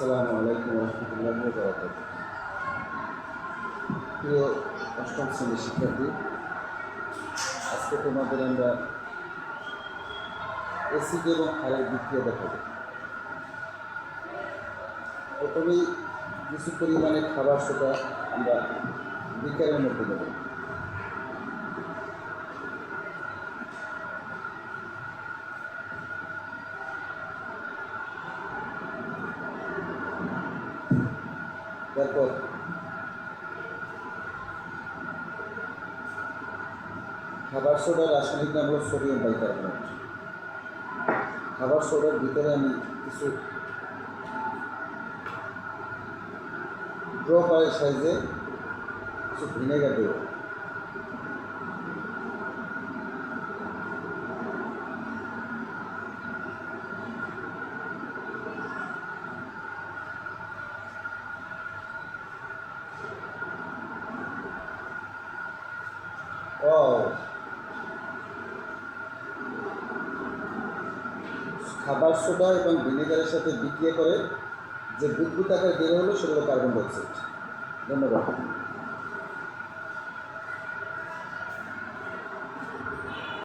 আসসালামু আলাইকুম রহমতুল্লাহ প্রিয় অষ্টম শ্রেণির শিক্ষার্থী, আজকে তোমাদের আমরা অ্যাসিড এবং ক্ষারের বিক্রিয়া দেখাবো। প্রথমেই কিছু পরিমাণে খাবার সেটা আমরা বিকারের মধ্যে দেবো। তারপর খাবার সোডার রাসায়নিক নাম হলো সোডিয়াম বাইকার্বনেট। খাবার সোডার ভিতরে আমি কিছু ড্রপারের সাইজে কিছু ভিনেগার দেবো। খাবার সোডা এবং ভিনেগারের সাথে বিক্রিয়া করে যে বুদ্ধি আকার বের হলো সেগুলো কার্বন ডাইঅক্সাইড ধন্যবাদ।